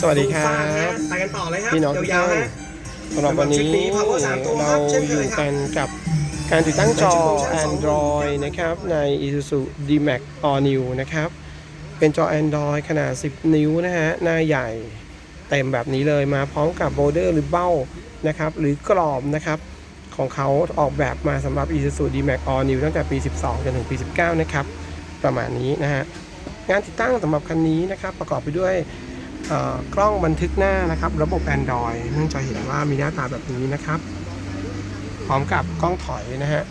สวัสดีครัซูฟ้าฮะบไปกันต่อเลยครับพี่น้องทุกยาวท่านๆฮะสำหรับวันนี้สำหรับคลิปนี้ Power สามตัวครัเราบเช่นอเคยยู่ครับกันกับการติดตั้งจอในชั่วโมงชั้นสอง Android นะครับ ใน Isuzu D-Max All New นะครับ เป็นจอ Android ขนาด 10 นิ้วนะฮะ หน้าใหญ่เต็มแบบนี้เลยมาพร้อมกับโบเดอร์หรือเบ้านะครับ หรือกรอบนะครับ ของเขาออกแบบมาสำหรับ Isuzu D-Max All New ตั้งแต่ปี 12 จนถึงปี 19 นะครับ ประมาณนี้นะฮะงานติดตั้งสำหรับคันนี้นะครับ ประกอบไปด้วยเอ่อ กล้องบันทึกหน้านะครับ ระบบ Android เนื่องจากเห็นว่ามีหน้าตาแบบนี้นะครับ พร้อมกับกล้องถอยนะฮะ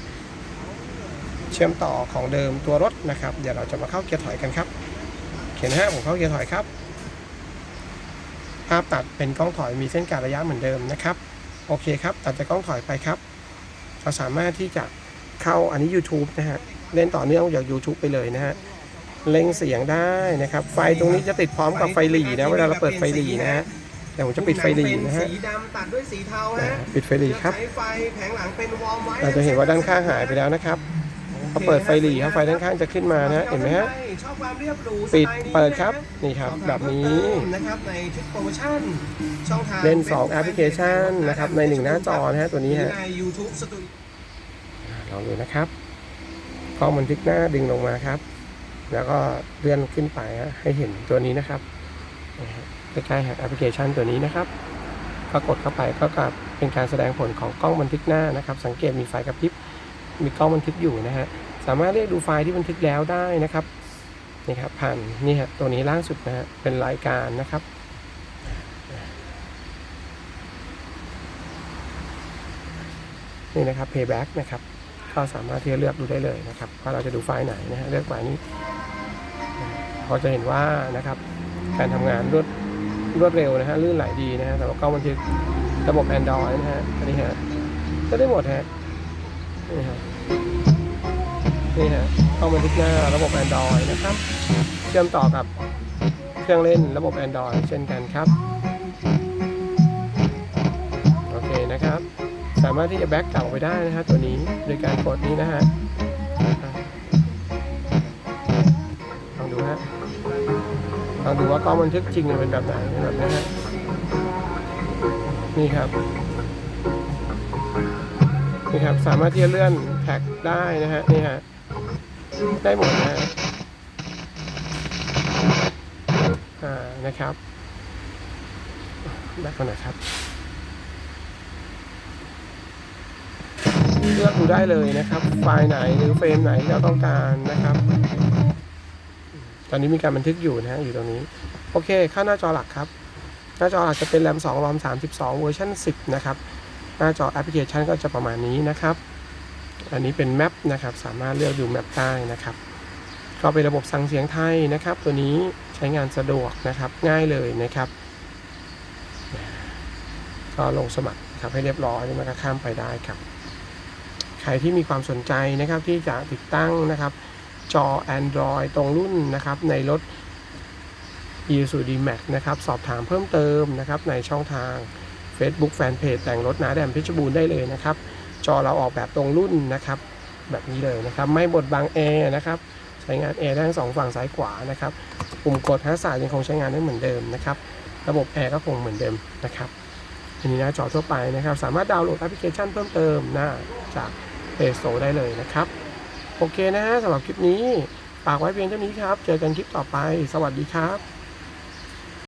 เชื่อมต่อของเดิมตัวรถนะครับ เดี๋ยวเราจะมาเข้าเกียร์ถอยกันครับ เขียนฮะผมเข้าเกียร์ถอยครับ ภาพตัดเป็นกล้องถอยมีเส้นการระยะเหมือนเดิมนะครับ โอเคครับ ตัดจากกล้องถอยไปครับ เราสามารถที่จะเข้าอันนี้ YouTube นะฮะ เล่นต่อเนื่องจาก YouTube ไปเลยนะฮะ เล็งเสียงได้นะครับ ไฟตรงนี้จะติดพร้อมกับไฟหลีนะเวลาเราเปิดไฟหลีนะฮะแต่ผมจะปิดไฟหลีนะฮะสีดำตัดด้วยสีเทาอ่าฮะปิดไฟหลีครับใช้ไฟแผงหลังเป็นวอร์มไว้เราจะเห็นว่าด้านข้างหายไปแล้วนะครับพอเปิดไฟหลีครับไฟด้านข้างจะขึ้นมานะเห็นไหมฮะชอบความเรียบหรูปิดสไตล์นี้เปิดครับนะนี่ครับสอถามแบบนี้เพิ่มเติมนะครับในชุดโปรโมชั่นช่องทางเล่น Facebook 2แอปพลิเคชันนะครับใน1หน้าจอนะฮะตัวนี้ฮะใน YouTube Studio ลองดูนะครับกล้องบันทึกหน้าดึงลงมาครับ แล้วก็เลื่อนขึ้นไปให้เห็นตัวนี้นะครับใกล้ๆแอปพลิเคชันตัวนี้นะครับก็กดเข้าไปก็กลับเป็นการแสดงผลของกล้องบันทึกหน้านะครับ สังเกตมีไฟกระพริบมีกล้องบันทึกอยู่นะฮะสามารถเรียกดูไฟล์ที่บันทึกแล้วได้นะครับนี่ครับผ่านนี่ฮะตัวนี้ล่างสุดนะฮะเป็นรายการนะครับนี่นะครับ payback นะครับ ก็สามารถที่จะเลือกดูได้เลยนะครับว่าเราจะดูไฟล์ไหนนะฮะเลือกไฟล์นี้ เราจะเห็นว่านะครับการทำงานรวดรวดเร็วนะฮะลื่นไหลดีนะฮะสำหรับกล้องบันทึกระบบ Android นะฮะอันนี้ฮะก็ได้หมดฮะนี่ฮะนี่ฮะกล้องบันทึกหน้าระบบ Android นะครับ เชื่อมต่อกับเครื่องเล่นระบบ Android เช่นกันครับโอเคนะครับ สามารถที่จะแบ็กเก่าไปได้นะฮะตัวนี้โดยการกดนี้นะฮะ ลองดูว่ากล้องบันทึกจริงเป็นแบบไหนเป็นแบบนี้ฮะนี่ครับ นี่ครับ สามารถที่จะเลื่อนแท็กได้นะฮะ นี่ฮะ ได้หมดนะฮะอ่า นะครับแบ็คคนไหนอยครับ เลือกดูได้เลยนะครับ ไฟล์ไหนหรือเฟรมไหนที่เราต้องการนะครับ ตอนนี้มีการบันทึกอยู่นะฮะอยู่ตรงนี้ โอเค เข้าหน้าจอหลักครับ หน้าจอหลักจะเป็นแรม2รอม32 เวอร์ชัน10 นะครับ หน้าจอแอปพลิเคชันก็จะประมาณนี้นะครับ อันนี้เป็นแมปนะครับ สามารถเลือกดูแมปได้นะครับ ก็เป็นระบบสั่งเสียงไทยนะครับ ตัวนี้ใช้งานสะดวกนะครับ ง่ายเลยนะครับ ก็ลงสมัครครับให้เรียบร้อยมันก็ข้ามไปได้ครับ ใครที่มีความสนใจนะครับที่จะติดตั้งนะครับ จอ Android ตรงรุ่นนะครับในรถ i s u D-Max นะครับ สอบถามเพิ่มเติมนะครับในช่องทาง Facebook Fanpage แต่งรถนาแดมเพชรบูรณ์ได้เลยนะครับ จอเราออกแบบตรงรุ่นนะครับ แบบนี้เลยนะครับ ไม่บดบังแอร์นะครับ ใช้งานแอร์ได้ทั้งสองฝั่งซ้ายขวานะครับปุ่มกดฮัสซายังคงใช้งานได้เหมือนเดิมนะครับ ระบบแอร์ก็คงเหมือนเดิมนะครับอันนี้หน้าจอทั่วไปนะครับ สามารถดาวน์โหลดแอปพลิเคชันเพิ่มเติมนะจาก Play Store ได้เลยนะครับ โอเคนะฮะสำหรับคลิปนี้ฝากไว้เพียงเท่านี้ครับ เจอกันคลิปต่อไป สวัสดีครับ